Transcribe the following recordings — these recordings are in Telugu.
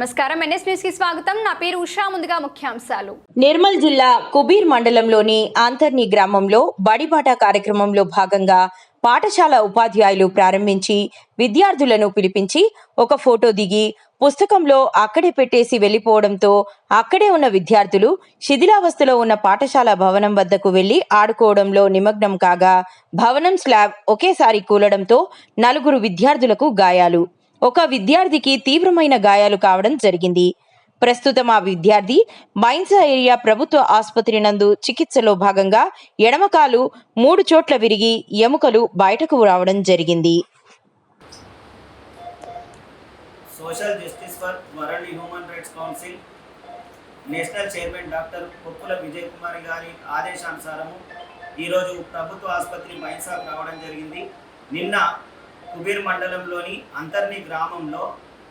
నమస్కారం. ఎన్ఎస్ న్యూస్కి స్వాగతం. నా పేరు ఉషా. ముందుగా ముఖ్యాంశాలు. నిర్మల్ జిల్లా కుబీర్ మండలంలోని ఆంతర్ని గ్రామంలో బడిబాట కార్యక్రమంలో భాగంగా పాఠశాల ఉపాధ్యాయులు ప్రారంభించి విద్యార్థులను పిలిపించి ఒక ఫోటో దిగి పుస్తకంలో అక్కడే పెట్టేసి వెళ్ళిపోవడంతో అక్కడే ఉన్న విద్యార్థులు శిథిలావస్థలో ఉన్న పాఠశాల భవనం వద్దకు వెళ్ళి ఆడుకోవడంలో నిమగ్నం కాగా భవనం స్లాబ్ ఒకేసారి కూలడంతో నలుగురు విద్యార్థులకు గాయాలు. ఒక విద్యార్థికి తీవ్రమైన గాయాలు కావడం జరిగింది. ప్రస్తుతం ఆ విద్యార్థి మైన్సా ఏరియా ప్రభుత్వ ఆసుపత్రి నందు చికిత్సలో భాగంగా ఎడమకాలు మూడు చోట్ల విరిగి ఎముకలు బయటకు రావడం జరిగింది. Social justice for world human rights council national chairman doctor Koppula Vijay Kumar గారి ఆదేశానుసారము ఈరోజు ప్రభుత్వ ఆసుపత్రి మైన్సాకు రావడం జరిగింది. నిన్న కుబీర్ మండలంలోని అంతర్ని గ్రామంలో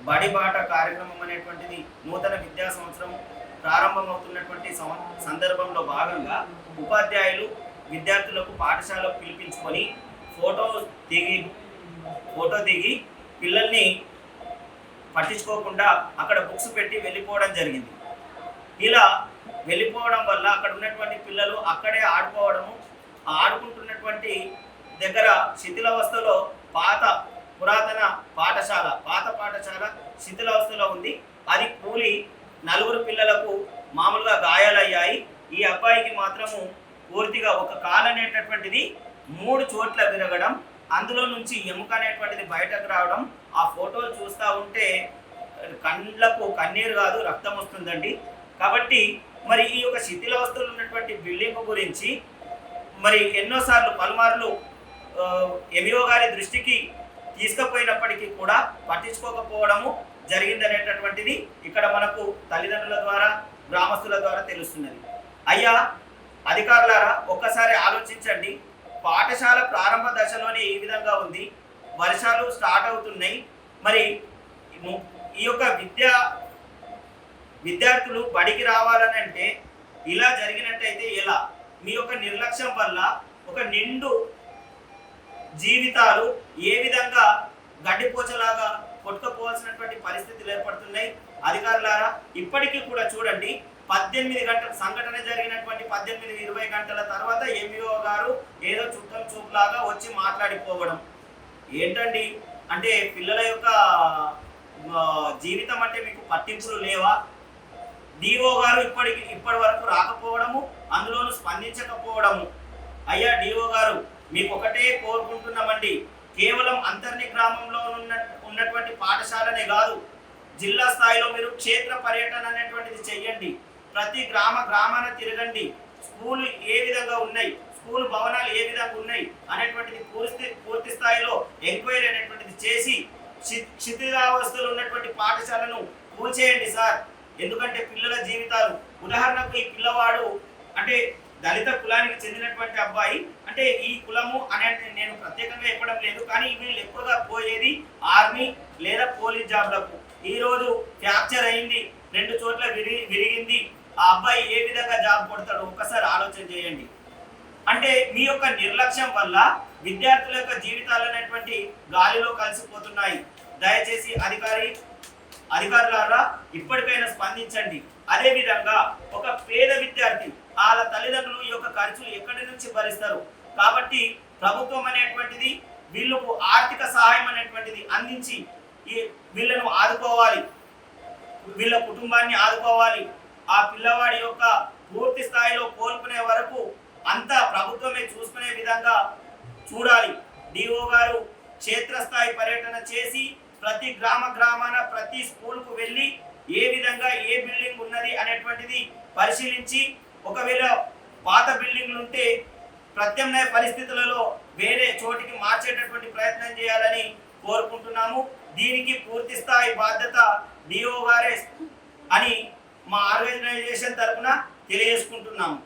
బడిబాట కార్యక్రమం అనేటువంటిది నూతన విద్యా సంవత్సరం ప్రారంభమవుతున్నటువంటి సందర్భంలో భాగంగా ఉపాధ్యాయులు విద్యార్థులకు పాఠశాలకు పిలిపించుకొని ఫోటో దిగి ఫోటో దిగి పిల్లల్ని పట్టించుకోకుండా అక్కడ బుక్స్ పెట్టి వెళ్ళిపోవడం జరిగింది. ఇలా వెళ్ళిపోవడం వల్ల అక్కడ ఉన్నటువంటి పిల్లలు అక్కడే ఆడుకోవడము ఆడుకుంటున్నటువంటి దగ్గర శిథిలావస్థలో పాత పురాతన పాఠశాల పాత పాఠశాల శిథిలావస్థలో ఉంది. అది కూలి నలుగురు పిల్లలకు మామూలుగా గాయాలయ్యాయి. ఈ అబ్బాయికి మాత్రము పూర్తిగా ఒక కాలు అనేటటువంటిది మూడు చోట్ల విరగడం అందులో నుంచి ఎముక అనేటువంటిది బయటకు రావడం ఆ ఫోటోలు చూస్తూ ఉంటే కళ్ళకు కన్నీరు కాదు రక్తం వస్తుందండి. కాబట్టి మరి ఈ యొక్క శిథిలావస్థలు ఉన్నటువంటి బిల్డింగ్ గురించి మరి ఎన్నోసార్లు పలుమార్లు ఎమిఓ గారి దృష్టికి తీసుకుపోయినప్పటికీ కూడా పట్టించుకోకపోవడము జరిగిందనేటటువంటిది ఇక్కడ మనకు తల్లిదండ్రుల ద్వారా గ్రామస్తుల ద్వారా తెలుస్తున్నది. అయ్యా అధికారులారా ఒక్కసారి ఆలోచించండి. పాఠశాల ప్రారంభ దశలోనే ఈ విధంగా ఉంది. వర్షాలు స్టార్ట్ అవుతున్నాయి. మరి ము- ఈ యొక్క విద్యా విద్యార్థులు బడికి రావాలని అంటే ఇలా జరిగినట్టయితే ఎలా? మీ యొక్క నిర్లక్ష్యం వల్ల ఒక నిండు జీవితాలు ఏ విధంగా గడ్డిపోచలాగా కొట్టుకుపోవాల్సినటువంటి పరిస్థితులు ఏర్పడుతున్నాయి? అధికారులారా ఇప్పటికీ కూడా చూడండి పద్దెనిమిది గంటల సంఘటన జరిగినటువంటి పద్దెనిమిది ఇరవై గంటల తర్వాత ఎంఈఓ గారు ఏదో చుట్టం చూపులాగా వచ్చి మాట్లాడిపోవడం. ఏంటండి? అంటే పిల్లల యొక్క జీవితం అంటే మీకు పట్టింపులు లేవా? డిఓ గారు ఇప్పటికి ఇప్పటి వరకు రాకపోవడము అందులోనూ స్పందించకపోవడము. అయ్యా డిఓ గారు మీకు ఒకటే కోరుకుంటున్నామండి. కేవలం అంతర్ని గ్రామంలో ఉన్న ఉన్నటువంటి పాఠశాలనే కాదు జిల్లా స్థాయిలో మీరు క్షేత్ర పర్యటన అనేటువంటిది చెయ్యండి. ప్రతి గ్రామ గ్రామాన తిరగండి. స్కూల్ ఏ విధంగా ఉన్నాయి స్కూల్ భవనాలు ఏ విధంగా ఉన్నాయి అనేటువంటిది పూర్తి పూర్తి స్థాయిలో ఎంక్వైరీ అనేటువంటిది చేసి క్షితిరావస్థలు ఉన్నటువంటి పాఠశాలను కూల్చేయండి సార్. ఎందుకంటే పిల్లల జీవితాలు ఉదాహరణకు ఈ పిల్లవాడు అంటే దళిత కులానికి చెందినటువంటి అబ్బాయి. అంటే ఈ కులము అనే నేను ప్రత్యేకంగా చెప్పడం లేదు కానీ వీళ్ళు ఎక్కువగా పోయేది ఆర్మీ లేదా పోలీస్ జాబ్లకు. ఈరోజు క్యాప్చర్ ఫ్రాక్చర్ అయింది రెండు చోట్ల విరిగి విరిగింది. ఆ అబ్బాయి ఏ విధంగా జాబ్ కొడతాడు ఒక్కసారి ఆలోచన చేయండి. అంటే మీ యొక్క నిర్లక్ష్యం వల్ల విద్యార్థుల యొక్క జీవితాలు అనేటువంటి గాలిలో కలిసిపోతున్నాయి. దయచేసి అధికారి అధికారులారా ఇప్పటికైనా స్పందించండి. అదేవిధంగా ఒక పేద విద్యార్థి వాళ్ళ తల్లిదండ్రులు ఈ యొక్క ఖర్చులు ఎక్కడి నుంచి భరిస్తారు? కాబట్టి ప్రభుత్వం అనేటువంటిది వీళ్ళకు ఆర్థిక సహాయం అనేటువంటిది అందించి ఈ వీళ్ళను ఆదుకోవాలి. వీళ్ళ కుటుంబాన్ని ఆదుకోవాలి. ఆ పిల్లవాడి యొక్క పూర్తి స్థాయిలో కోలుకునే వరకు అంతా ప్రభుత్వమే చూసుకునే విధంగా చూడాలి. డిఓ గారు క్షేత్రస్థాయి పర్యటన చేసి ప్రతి గ్రామ గ్రామాన ప్రతి స్కూల్కు వెళ్ళి ఏ విధంగా ఏ బిల్డింగ్ ఉన్నది అనేటువంటిది పరిశీలించి ఒకవేళ పాత బిల్డింగ్లు ఉంటే ప్రత్యామ్నాయ పరిస్థితులలో వేరే చోటికి మార్చేటటువంటి ప్రయత్నం చేయాలని కోరుకుంటున్నాము. దీనికి పూర్తి స్థాయి బాధ్యత డిఓ గారే అని మా ఆర్గనైజేషన్ తరఫున తెలియజేసుకుంటున్నాము.